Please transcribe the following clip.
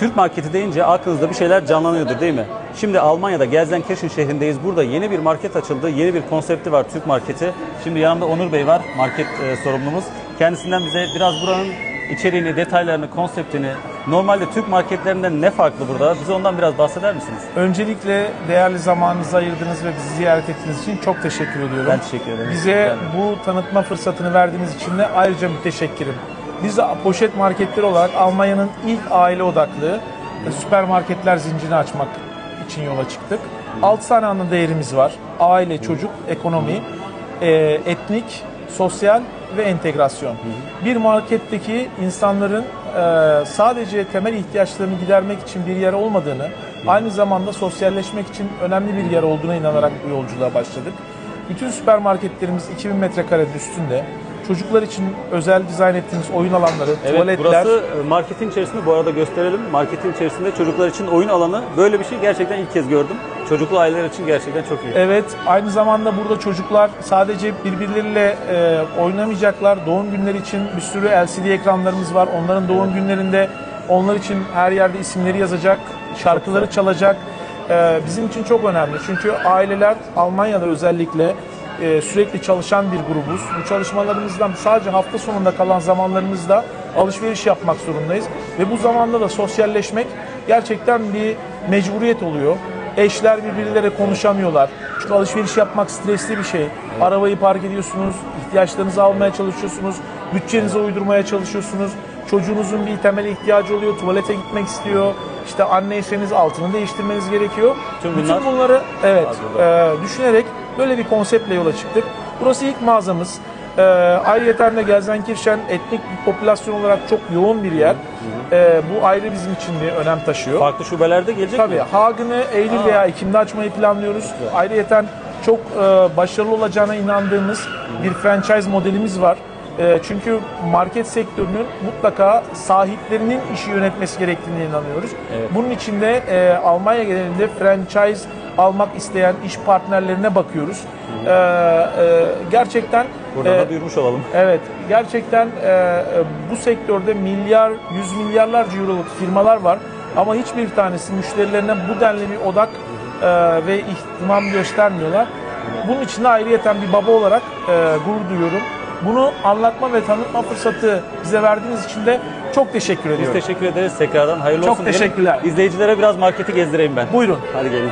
Türk marketi deyince aklınızda bir şeyler canlanıyordur değil mi? Şimdi Almanya'da Gelsenkirchen şehrindeyiz. Burada yeni bir market açıldı. Yeni bir konsepti var Türk marketi. Şimdi yanımda Onur Bey var, market e, sorumlumuz. Kendisinden bize biraz buranın içeriğini, detaylarını, konseptini, normalde Türk marketlerinden ne farklı burada? Bize ondan biraz bahseder misiniz? Öncelikle değerli zamanınızı ayırdığınız ve bizi ziyaret ettiğiniz için çok teşekkür ediyorum. Ben teşekkür ederim. Bize bu tanıtma fırsatını verdiğiniz için de ayrıca müteşekkirim. Biz de poşet marketleri olarak Almanya'nın ilk aile odaklı süpermarketler zincirini açmak için yola çıktık. 6 tane ana değerimiz var. Aile, çocuk, ekonomi, e, etnik, sosyal ve entegrasyon. Bir marketteki insanların e, sadece temel ihtiyaçlarını gidermek için bir yer olmadığını, aynı zamanda sosyalleşmek için önemli bir yer olduğuna inanarak bu yolculuğa başladık. Bütün süpermarketlerimiz 2000 metrekarenin üstünde. Çocuklar için özel dizayn ettiğimiz oyun alanları, Evet, tuvaletler, burası e, marketin içerisinde bu arada gösterelim. Marketin içerisinde çocuklar için oyun alanı. Böyle bir şey gerçekten ilk kez gördüm. Çocuklu aileler için gerçekten çok iyi. Evet, aynı zamanda burada çocuklar sadece birbirleriyle e, oynamayacaklar. Doğum günleri için bir sürü LCD ekranlarımız var. Onların doğum günlerinde onlar için her yerde isimleri yazacak, şarkıları çalacak. E, bizim için çok önemli. Çünkü aileler Almanya'da özellikle e, sürekli çalışan bir grubuz. Bu çalışmalarımızdan sadece hafta sonunda kalan zamanlarımızda alışveriş yapmak zorundayız. Ve bu zamanda da sosyalleşmek gerçekten bir mecburiyet oluyor. Eşler birbirleriyle konuşamıyorlar. Çünkü alışveriş yapmak stresli bir şey. Arabayı park ediyorsunuz, ihtiyaçlarınızı almaya çalışıyorsunuz, bütçenize uydurmaya çalışıyorsunuz. Çocuğunuzun bir temel ihtiyacı oluyor, tuvalete gitmek istiyor. İşte anneyseniz altını değiştirmeniz gerekiyor. Tüm bunlar Bütün bunları evet e, düşünerek böyle bir konseptle yola çıktık. Burası ilk mağazamız. E, ayrıca de Gelsenkirchen etnik bir popülasyon olarak çok yoğun bir yer. E, bu ayrı bizim için bir önem taşıyor. Farklı şubelerde gelecek Tabii mi? Hagen'ı Eylül veya Ekim'de açmayı planlıyoruz. Ayrıca çok e, başarılı olacağına inandığımız bir franchise modelimiz var. E, çünkü market sektörünün mutlaka sahiplerinin işi yönetmesi gerektiğine inanıyoruz. Evet. Bunun için de e, Almanya genelinde franchise almak isteyen iş partnerlerine bakıyoruz. E, e, gerçekten Buradan e, da duyurmuş olalım. Evet, gerçekten e, bu sektörde milyar, yüz milyarlarca euroluk firmalar var. Ama hiçbir tanesi müşterilerine bu denli bir odak e, ve ihtimam göstermiyorlar. Bunun için de ayrıyeten bir baba olarak e, gurur duyuyorum. Bunu anlatma ve tanıtma fırsatı bize verdiğiniz için de çok teşekkür Biz ediyorum. teşekkür ederiz tekrardan. Hayırlı Çok olsun diyelim. teşekkürler. İzleyicilere biraz marketi gezdireyim ben. Buyurun. Hadi gelin.